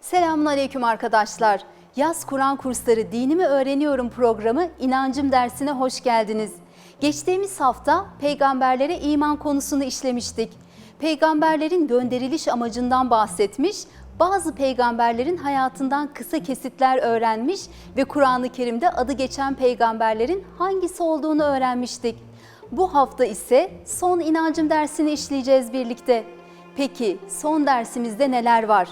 Selamun Aleyküm arkadaşlar. Yaz Kur'an kursları Dinimi Öğreniyorum programı inancım dersine hoş geldiniz. Geçtiğimiz hafta peygamberlere iman konusunu işlemiştik. Peygamberlerin gönderiliş amacından bahsetmiş, bazı peygamberlerin hayatından kısa kesitler öğrenmiş ve Kur'an-ı Kerim'de adı geçen peygamberlerin hangisi olduğunu öğrenmiştik. Bu hafta ise son inancım dersini işleyeceğiz birlikte. Peki son dersimizde neler var?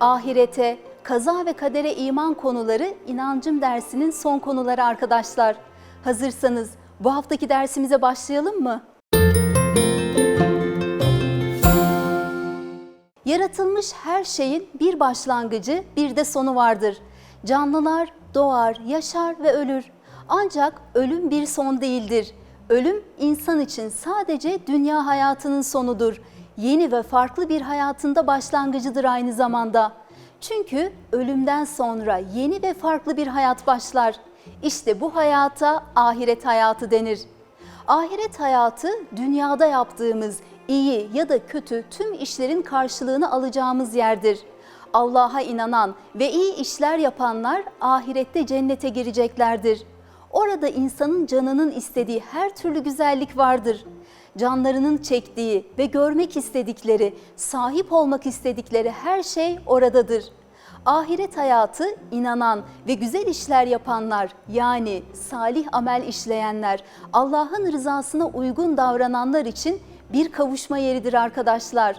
ahirete, kaza ve kadere iman konuları inancım dersinin son konuları arkadaşlar. Hazırsanız bu haftaki dersimize başlayalım mı? Yaratılmış her şeyin bir başlangıcı, bir de sonu vardır. Canlılar doğar, yaşar ve ölür. Ancak ölüm bir son değildir. Ölüm insan için sadece dünya hayatının sonudur. Yeni ve farklı bir hayatında başlangıcıdır aynı zamanda. Çünkü ölümden sonra yeni ve farklı bir hayat başlar. İşte bu hayata ahiret hayatı denir. Ahiret hayatı dünyada yaptığımız iyi ya da kötü tüm işlerin karşılığını alacağımız yerdir. Allah'a inanan ve iyi işler yapanlar ahirette cennete gireceklerdir. Orada insanın canının istediği her türlü güzellik vardır. Canlarının çektiği ve görmek istedikleri, sahip olmak istedikleri her şey oradadır. Ahiret hayatı inanan ve güzel işler yapanlar yani salih amel işleyenler, Allah'ın rızasına uygun davrananlar için bir kavuşma yeridir arkadaşlar.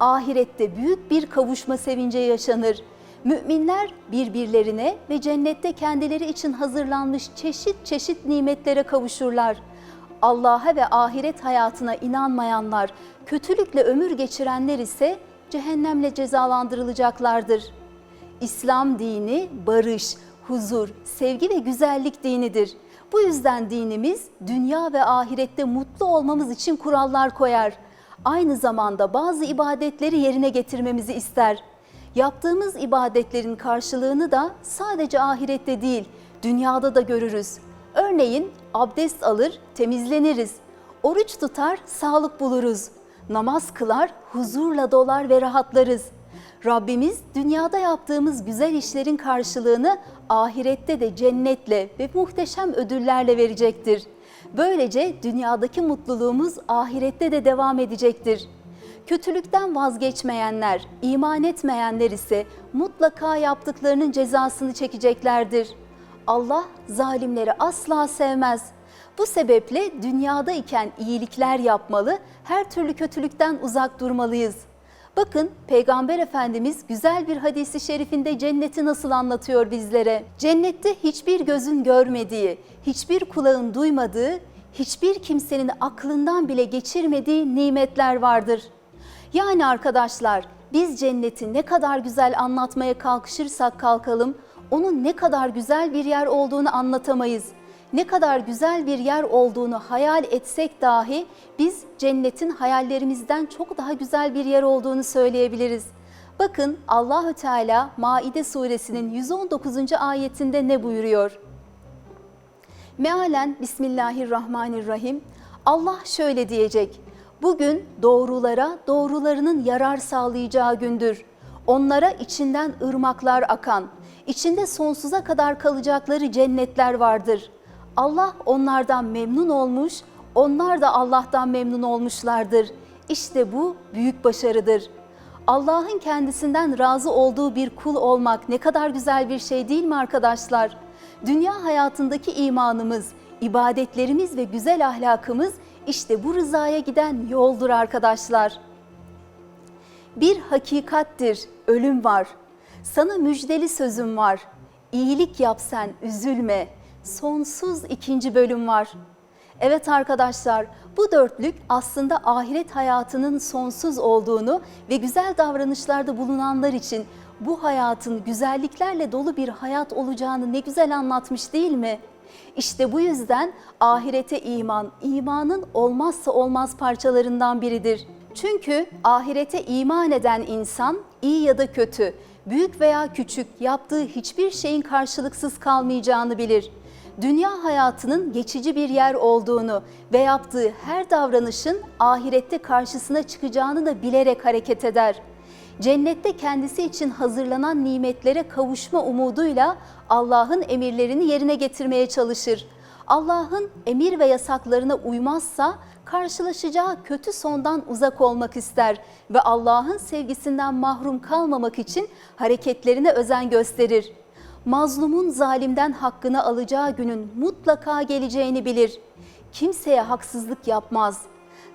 Ahirette büyük bir kavuşma sevinci yaşanır. Müminler birbirlerine ve cennette kendileri için hazırlanmış çeşit çeşit nimetlere kavuşurlar. Allah'a ve ahiret hayatına inanmayanlar, kötülükle ömür geçirenler ise cehennemle cezalandırılacaklardır. İslam dini barış, huzur, sevgi ve güzellik dinidir. Bu yüzden dinimiz dünya ve ahirette mutlu olmamız için kurallar koyar. Aynı zamanda bazı ibadetleri yerine getirmemizi ister. Yaptığımız ibadetlerin karşılığını da sadece ahirette değil, dünyada da görürüz. Örneğin abdest alır, temizleniriz. Oruç tutar, sağlık buluruz. Namaz kılar, huzurla dolar ve rahatlarız. Rabbimiz dünyada yaptığımız güzel işlerin karşılığını ahirette de cennetle ve muhteşem ödüllerle verecektir. Böylece dünyadaki mutluluğumuz ahirette de devam edecektir. Kötülükten vazgeçmeyenler, iman etmeyenler ise mutlaka yaptıklarının cezasını çekeceklerdir. Allah zalimleri asla sevmez. Bu sebeple dünyada iken iyilikler yapmalı, her türlü kötülükten uzak durmalıyız. Bakın Peygamber Efendimiz güzel bir hadisi şerifinde cenneti nasıl anlatıyor bizlere. Cennette hiçbir gözün görmediği, hiçbir kulağın duymadığı, hiçbir kimsenin aklından bile geçirmediği nimetler vardır. Yani arkadaşlar biz cenneti ne kadar güzel anlatmaya kalkışırsak kalkalım, onun ne kadar güzel bir yer olduğunu anlatamayız. Ne kadar güzel bir yer olduğunu hayal etsek dahi biz cennetin hayallerimizden çok daha güzel bir yer olduğunu söyleyebiliriz. Bakın Allahü Teala Maide suresinin 119. ayetinde ne buyuruyor? Mealen Bismillahirrahmanirrahim. Allah şöyle diyecek. Bugün doğrulara doğrularının yarar sağlayacağı gündür. Onlara içinden ırmaklar akan, içinde sonsuza kadar kalacakları cennetler vardır. Allah onlardan memnun olmuş, onlar da Allah'tan memnun olmuşlardır. İşte bu büyük başarıdır. Allah'ın kendisinden razı olduğu bir kul olmak ne kadar güzel bir şey değil mi arkadaşlar? Dünya hayatındaki imanımız, ibadetlerimiz ve güzel ahlakımız işte bu rızaya giden yoldur arkadaşlar. Bir hakikattir, ölüm var. Sana müjdeli sözüm var. İyilik yap sen, üzülme. Sonsuz ikinci bölüm var. Evet arkadaşlar, bu dörtlük aslında ahiret hayatının sonsuz olduğunu ve güzel davranışlarda bulunanlar için bu hayatın güzelliklerle dolu bir hayat olacağını ne güzel anlatmış değil mi? İşte bu yüzden ahirete iman, imanın olmazsa olmaz parçalarından biridir. Çünkü ahirete iman eden insan iyi ya da kötü, büyük veya küçük yaptığı hiçbir şeyin karşılıksız kalmayacağını bilir. Dünya hayatının geçici bir yer olduğunu ve yaptığı her davranışın ahirette karşısına çıkacağını da bilerek hareket eder. Cennette kendisi için hazırlanan nimetlere kavuşma umuduyla Allah'ın emirlerini yerine getirmeye çalışır. Allah'ın emir ve yasaklarına uymazsa karşılaşacağı kötü sondan uzak olmak ister ve Allah'ın sevgisinden mahrum kalmamak için hareketlerine özen gösterir. Mazlumun zalimden hakkını alacağı günün mutlaka geleceğini bilir. Kimseye haksızlık yapmaz.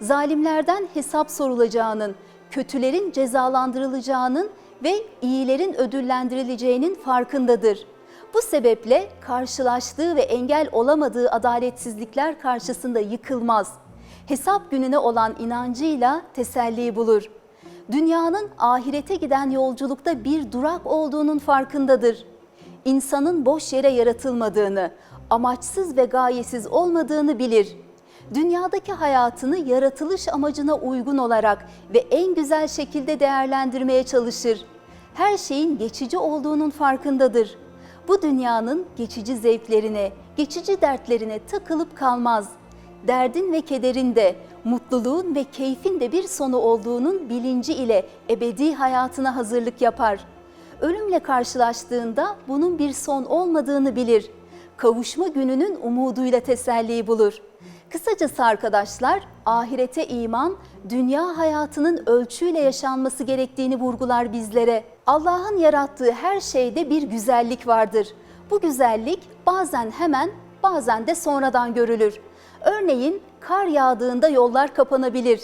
Zalimlerden hesap sorulacağının, kötülerin cezalandırılacağının ve iyilerin ödüllendirileceğinin farkındadır. Bu sebeple karşılaştığı ve engel olamadığı adaletsizlikler karşısında yıkılmaz. Hesap gününe olan inancıyla teselli bulur. Dünyanın ahirete giden yolculukta bir durak olduğunun farkındadır. İnsanın boş yere yaratılmadığını, amaçsız ve gayesiz olmadığını bilir. Dünyadaki hayatını yaratılış amacına uygun olarak ve en güzel şekilde değerlendirmeye çalışır. Her şeyin geçici olduğunun farkındadır bu dünyanın geçici zevklerine, geçici dertlerine takılıp kalmaz. Derdin ve kederin de, mutluluğun ve keyfin de bir sonu olduğunun bilinci ile ebedi hayatına hazırlık yapar. Ölümle karşılaştığında bunun bir son olmadığını bilir. Kavuşma gününün umuduyla teselli bulur. Kısacası arkadaşlar, ahirete iman, dünya hayatının ölçüyle yaşanması gerektiğini vurgular bizlere. Allah'ın yarattığı her şeyde bir güzellik vardır. Bu güzellik bazen hemen, bazen de sonradan görülür. Örneğin kar yağdığında yollar kapanabilir,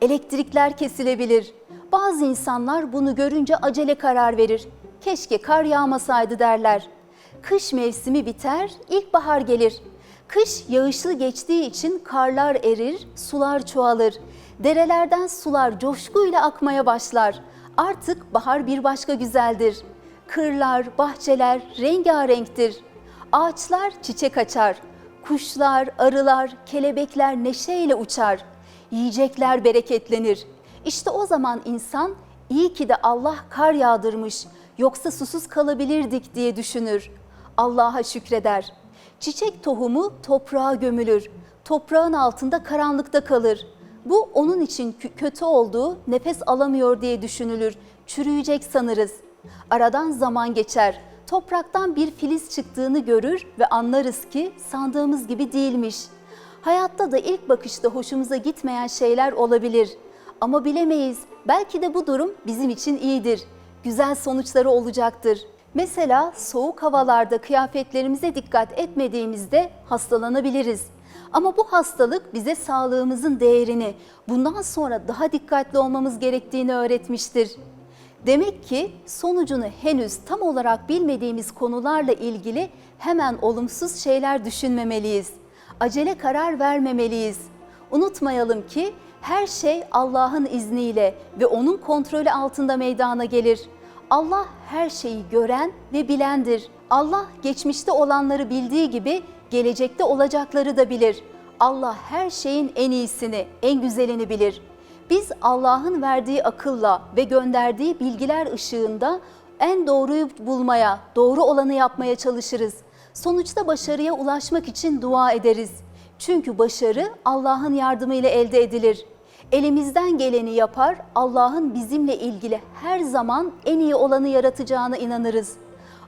elektrikler kesilebilir. Bazı insanlar bunu görünce acele karar verir. Keşke kar yağmasaydı derler. Kış mevsimi biter, ilkbahar gelir. Kış yağışlı geçtiği için karlar erir, sular çoğalır. Derelerden sular coşkuyla akmaya başlar. Artık bahar bir başka güzeldir. Kırlar, bahçeler rengarenktir. Ağaçlar çiçek açar. Kuşlar, arılar, kelebekler neşeyle uçar. Yiyecekler bereketlenir. İşte o zaman insan iyi ki de Allah kar yağdırmış yoksa susuz kalabilirdik diye düşünür. Allah'a şükreder. Çiçek tohumu toprağa gömülür. Toprağın altında karanlıkta kalır. Bu onun için kötü olduğu, nefes alamıyor diye düşünülür. Çürüyecek sanırız. Aradan zaman geçer. Topraktan bir filiz çıktığını görür ve anlarız ki sandığımız gibi değilmiş. Hayatta da ilk bakışta hoşumuza gitmeyen şeyler olabilir. Ama bilemeyiz. Belki de bu durum bizim için iyidir. Güzel sonuçları olacaktır. Mesela soğuk havalarda kıyafetlerimize dikkat etmediğimizde hastalanabiliriz. Ama bu hastalık bize sağlığımızın değerini, bundan sonra daha dikkatli olmamız gerektiğini öğretmiştir. Demek ki sonucunu henüz tam olarak bilmediğimiz konularla ilgili hemen olumsuz şeyler düşünmemeliyiz. Acele karar vermemeliyiz. Unutmayalım ki her şey Allah'ın izniyle ve onun kontrolü altında meydana gelir. Allah her şeyi gören ve bilendir. Allah geçmişte olanları bildiği gibi gelecekte olacakları da bilir. Allah her şeyin en iyisini, en güzelini bilir. Biz Allah'ın verdiği akılla ve gönderdiği bilgiler ışığında en doğruyu bulmaya, doğru olanı yapmaya çalışırız. Sonuçta başarıya ulaşmak için dua ederiz. Çünkü başarı Allah'ın yardımıyla elde edilir. Elimizden geleni yapar, Allah'ın bizimle ilgili her zaman en iyi olanı yaratacağına inanırız.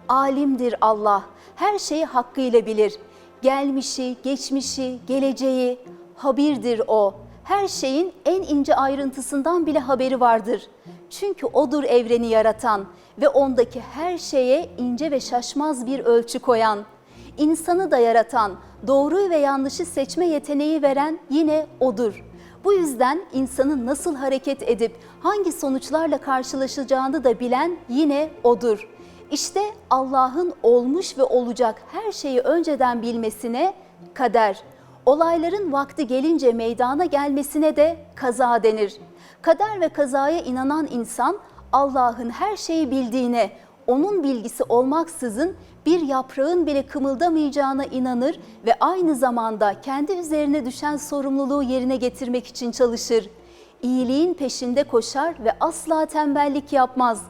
Alimdir Allah, her şeyi hakkıyla bilir. Gelmişi, geçmişi, geleceği, habirdir O. Her şeyin en ince ayrıntısından bile haberi vardır. Çünkü O'dur evreni yaratan ve ondaki her şeye ince ve şaşmaz bir ölçü koyan. İnsanı da yaratan, doğruyu ve yanlışı seçme yeteneği veren yine O'dur.'' Bu yüzden insanın nasıl hareket edip hangi sonuçlarla karşılaşacağını da bilen yine odur. İşte Allah'ın olmuş ve olacak her şeyi önceden bilmesine kader. Olayların vakti gelince meydana gelmesine de kaza denir. Kader ve kazaya inanan insan Allah'ın her şeyi bildiğine, onun bilgisi olmaksızın bir yaprağın bile kımıldamayacağına inanır ve aynı zamanda kendi üzerine düşen sorumluluğu yerine getirmek için çalışır. iyiliğin peşinde koşar ve asla tembellik yapmaz.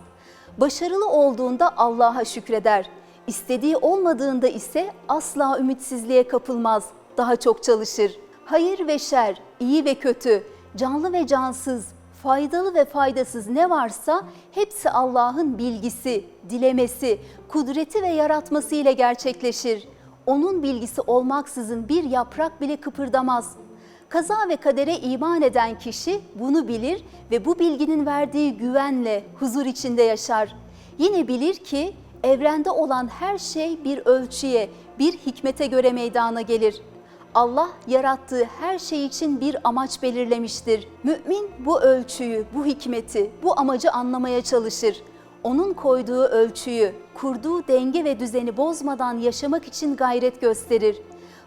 Başarılı olduğunda Allah'a şükreder. İstediği olmadığında ise asla ümitsizliğe kapılmaz. Daha çok çalışır. Hayır ve şer, iyi ve kötü, canlı ve cansız, faydalı ve faydasız ne varsa hepsi Allah'ın bilgisi, dilemesi, kudreti ve yaratması ile gerçekleşir. Onun bilgisi olmaksızın bir yaprak bile kıpırdamaz. Kaza ve kadere iman eden kişi bunu bilir ve bu bilginin verdiği güvenle huzur içinde yaşar. Yine bilir ki evrende olan her şey bir ölçüye, bir hikmete göre meydana gelir. Allah yarattığı her şey için bir amaç belirlemiştir. Mümin bu ölçüyü, bu hikmeti, bu amacı anlamaya çalışır. Onun koyduğu ölçüyü, kurduğu denge ve düzeni bozmadan yaşamak için gayret gösterir.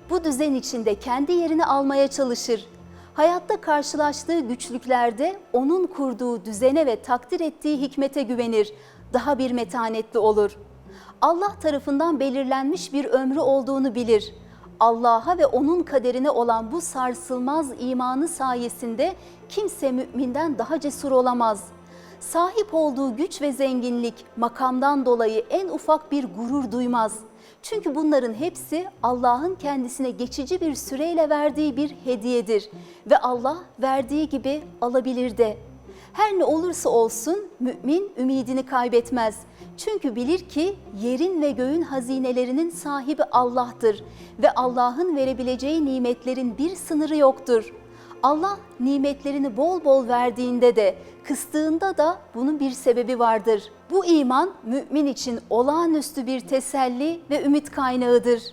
Bu düzen içinde kendi yerini almaya çalışır. Hayatta karşılaştığı güçlüklerde onun kurduğu düzene ve takdir ettiği hikmete güvenir. Daha bir metanetli olur. Allah tarafından belirlenmiş bir ömrü olduğunu bilir. Allah'a ve onun kaderine olan bu sarsılmaz imanı sayesinde kimse müminden daha cesur olamaz. Sahip olduğu güç ve zenginlik, makamdan dolayı en ufak bir gurur duymaz. Çünkü bunların hepsi Allah'ın kendisine geçici bir süreyle verdiği bir hediyedir ve Allah verdiği gibi alabilir de. Her ne olursa olsun mümin ümidini kaybetmez. Çünkü bilir ki yerin ve göğün hazinelerinin sahibi Allah'tır ve Allah'ın verebileceği nimetlerin bir sınırı yoktur. Allah nimetlerini bol bol verdiğinde de, kıstığında da bunun bir sebebi vardır. Bu iman mümin için olağanüstü bir teselli ve ümit kaynağıdır.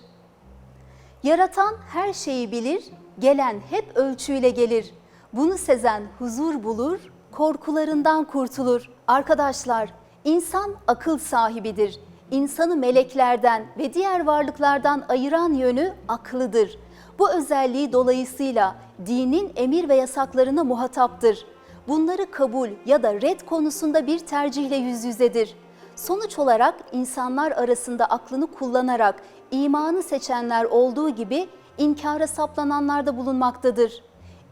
Yaratan her şeyi bilir, gelen hep ölçüyle gelir. Bunu sezen huzur bulur, korkularından kurtulur. Arkadaşlar, insan akıl sahibidir. İnsanı meleklerden ve diğer varlıklardan ayıran yönü aklıdır. Bu özelliği dolayısıyla dinin emir ve yasaklarına muhataptır. Bunları kabul ya da red konusunda bir tercihle yüz yüzedir. Sonuç olarak insanlar arasında aklını kullanarak imanı seçenler olduğu gibi inkara saplananlar da bulunmaktadır.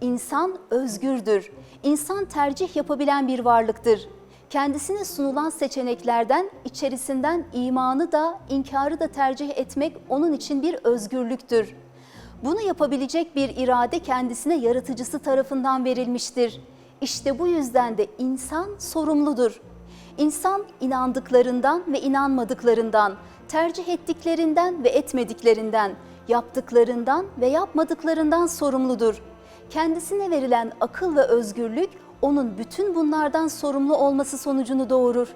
İnsan özgürdür. İnsan tercih yapabilen bir varlıktır. Kendisine sunulan seçeneklerden içerisinden imanı da inkarı da tercih etmek onun için bir özgürlüktür. Bunu yapabilecek bir irade kendisine yaratıcısı tarafından verilmiştir. İşte bu yüzden de insan sorumludur. İnsan inandıklarından ve inanmadıklarından, tercih ettiklerinden ve etmediklerinden, yaptıklarından ve yapmadıklarından sorumludur. Kendisine verilen akıl ve özgürlük onun bütün bunlardan sorumlu olması sonucunu doğurur.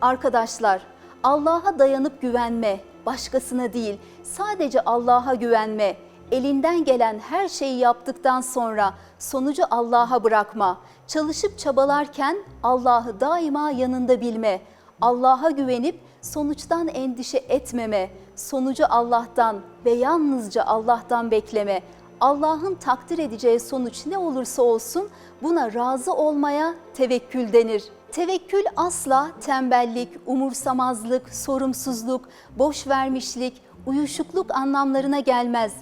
Arkadaşlar, Allah'a dayanıp güvenme, başkasına değil, sadece Allah'a güvenme, elinden gelen her şeyi yaptıktan sonra sonucu Allah'a bırakma. Çalışıp çabalarken Allah'ı daima yanında bilme. Allah'a güvenip sonuçtan endişe etmeme. Sonucu Allah'tan ve yalnızca Allah'tan bekleme. Allah'ın takdir edeceği sonuç ne olursa olsun buna razı olmaya tevekkül denir. Tevekkül asla tembellik, umursamazlık, sorumsuzluk, boş vermişlik, uyuşukluk anlamlarına gelmez.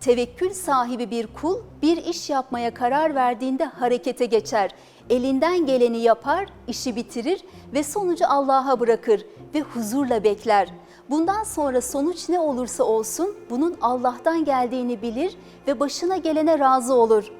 Tevekkül sahibi bir kul bir iş yapmaya karar verdiğinde harekete geçer. Elinden geleni yapar, işi bitirir ve sonucu Allah'a bırakır ve huzurla bekler. Bundan sonra sonuç ne olursa olsun bunun Allah'tan geldiğini bilir ve başına gelene razı olur.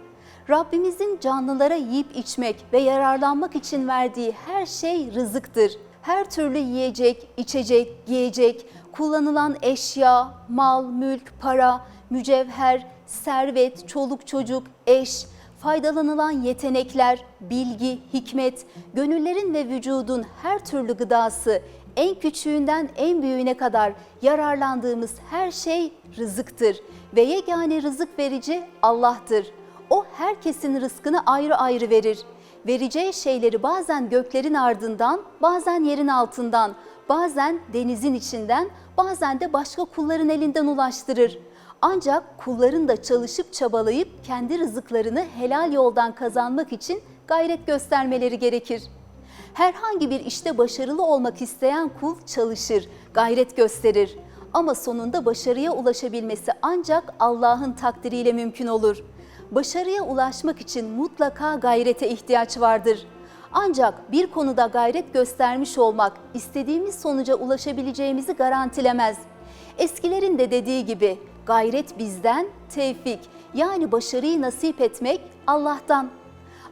Rabbimizin canlılara yiyip içmek ve yararlanmak için verdiği her şey rızıktır. Her türlü yiyecek, içecek, giyecek, kullanılan eşya, mal, mülk, para, mücevher, servet, çoluk çocuk, eş, faydalanılan yetenekler, bilgi, hikmet, gönüllerin ve vücudun her türlü gıdası, en küçüğünden en büyüğüne kadar yararlandığımız her şey rızıktır ve yegane rızık verici Allah'tır. O herkesin rızkını ayrı ayrı verir. Vereceği şeyleri bazen göklerin ardından, bazen yerin altından, bazen denizin içinden, bazen de başka kulların elinden ulaştırır. Ancak kulların da çalışıp çabalayıp kendi rızıklarını helal yoldan kazanmak için gayret göstermeleri gerekir. Herhangi bir işte başarılı olmak isteyen kul çalışır, gayret gösterir. Ama sonunda başarıya ulaşabilmesi ancak Allah'ın takdiriyle mümkün olur. Başarıya ulaşmak için mutlaka gayrete ihtiyaç vardır. Ancak bir konuda gayret göstermiş olmak istediğimiz sonuca ulaşabileceğimizi garantilemez. Eskilerin de dediği gibi gayret bizden, tevfik yani başarıyı nasip etmek Allah'tan.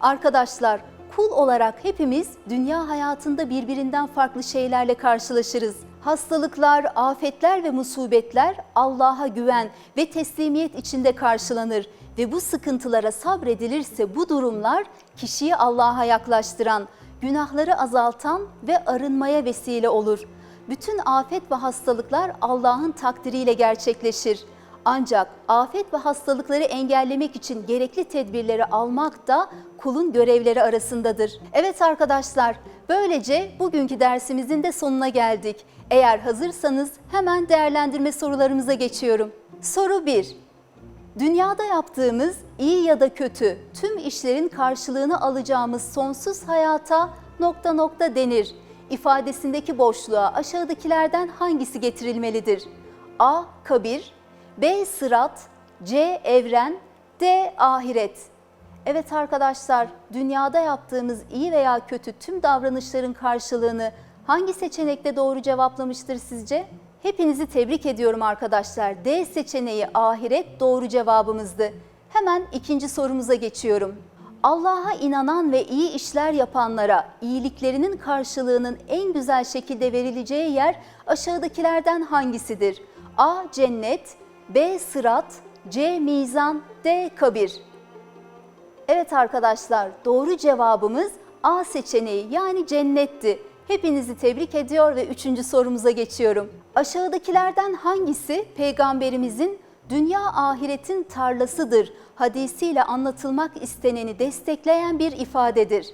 Arkadaşlar, kul olarak hepimiz dünya hayatında birbirinden farklı şeylerle karşılaşırız. Hastalıklar, afetler ve musibetler Allah'a güven ve teslimiyet içinde karşılanır ve bu sıkıntılara sabredilirse bu durumlar kişiyi Allah'a yaklaştıran, günahları azaltan ve arınmaya vesile olur. Bütün afet ve hastalıklar Allah'ın takdiriyle gerçekleşir. Ancak afet ve hastalıkları engellemek için gerekli tedbirleri almak da kulun görevleri arasındadır. Evet arkadaşlar, böylece bugünkü dersimizin de sonuna geldik. Eğer hazırsanız hemen değerlendirme sorularımıza geçiyorum. Soru 1. Dünyada yaptığımız iyi ya da kötü tüm işlerin karşılığını alacağımız sonsuz hayata nokta nokta denir. İfadesindeki boşluğa aşağıdakilerden hangisi getirilmelidir? A. Kabir B. Sırat C. Evren D. Ahiret Evet arkadaşlar, dünyada yaptığımız iyi veya kötü tüm davranışların karşılığını hangi seçenekte doğru cevaplamıştır sizce? Hepinizi tebrik ediyorum arkadaşlar. D seçeneği ahiret doğru cevabımızdı. Hemen ikinci sorumuza geçiyorum. Allah'a inanan ve iyi işler yapanlara iyiliklerinin karşılığının en güzel şekilde verileceği yer aşağıdakilerden hangisidir? A. Cennet B. Sırat C. Mizan D. Kabir Evet arkadaşlar doğru cevabımız A seçeneği yani cennetti. Hepinizi tebrik ediyor ve üçüncü sorumuza geçiyorum. Aşağıdakilerden hangisi peygamberimizin dünya ahiretin tarlasıdır hadisiyle anlatılmak isteneni destekleyen bir ifadedir?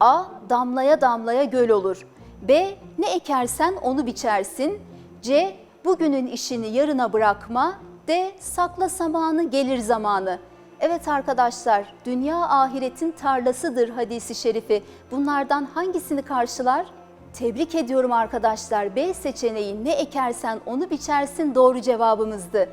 A. Damlaya damlaya göl olur. B. Ne ekersen onu biçersin. C. Bugünün işini yarına bırakma. D. Sakla zamanı gelir zamanı. Evet arkadaşlar, dünya ahiretin tarlasıdır hadisi şerifi. Bunlardan hangisini karşılar? Tebrik ediyorum arkadaşlar. B seçeneği ne ekersen onu biçersin doğru cevabımızdı.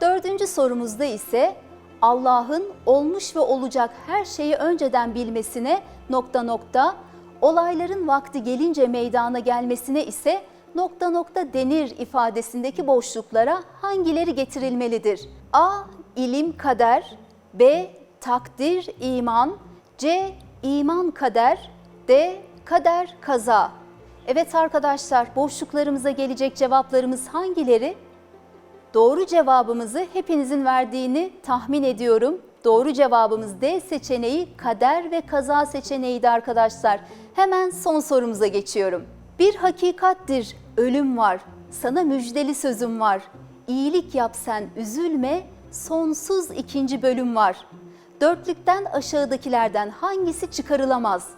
Dördüncü sorumuzda ise Allah'ın olmuş ve olacak her şeyi önceden bilmesine nokta nokta, olayların vakti gelince meydana gelmesine ise nokta nokta denir ifadesindeki boşluklara hangileri getirilmelidir? A. İlim kader, B. Takdir iman, C. İman kader, D. Kader kaza. Evet arkadaşlar boşluklarımıza gelecek cevaplarımız hangileri? Doğru cevabımızı hepinizin verdiğini tahmin ediyorum. Doğru cevabımız D seçeneği kader ve kaza seçeneğiydi arkadaşlar. Hemen son sorumuza geçiyorum. Bir hakikattir, ölüm var. Sana müjdeli sözüm var. İyilik yap sen, üzülme. Sonsuz ikinci bölüm var. Dörtlükten aşağıdakilerden hangisi çıkarılamaz?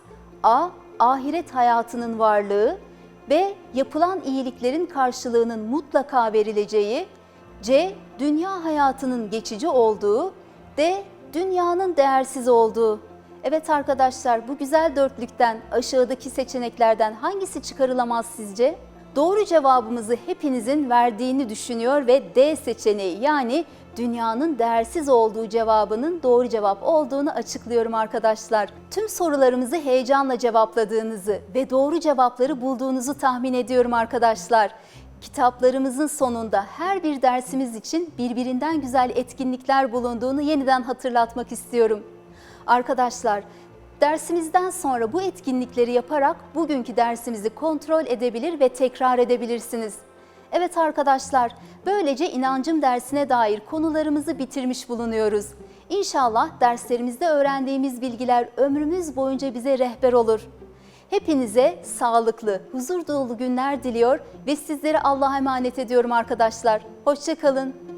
A. Ahiret hayatının varlığı. B. Yapılan iyiliklerin karşılığının mutlaka verileceği. C. Dünya hayatının geçici olduğu. D. Dünyanın değersiz olduğu. Evet arkadaşlar bu güzel dörtlükten aşağıdaki seçeneklerden hangisi çıkarılamaz sizce? Doğru cevabımızı hepinizin verdiğini düşünüyor ve D seçeneği yani dünyanın değersiz olduğu cevabının doğru cevap olduğunu açıklıyorum arkadaşlar. Tüm sorularımızı heyecanla cevapladığınızı ve doğru cevapları bulduğunuzu tahmin ediyorum arkadaşlar. Kitaplarımızın sonunda her bir dersimiz için birbirinden güzel etkinlikler bulunduğunu yeniden hatırlatmak istiyorum. Arkadaşlar, dersimizden sonra bu etkinlikleri yaparak bugünkü dersimizi kontrol edebilir ve tekrar edebilirsiniz. Evet arkadaşlar, böylece inancım dersine dair konularımızı bitirmiş bulunuyoruz. İnşallah derslerimizde öğrendiğimiz bilgiler ömrümüz boyunca bize rehber olur. Hepinize sağlıklı, huzur dolu günler diliyor ve sizleri Allah'a emanet ediyorum arkadaşlar. Hoşçakalın.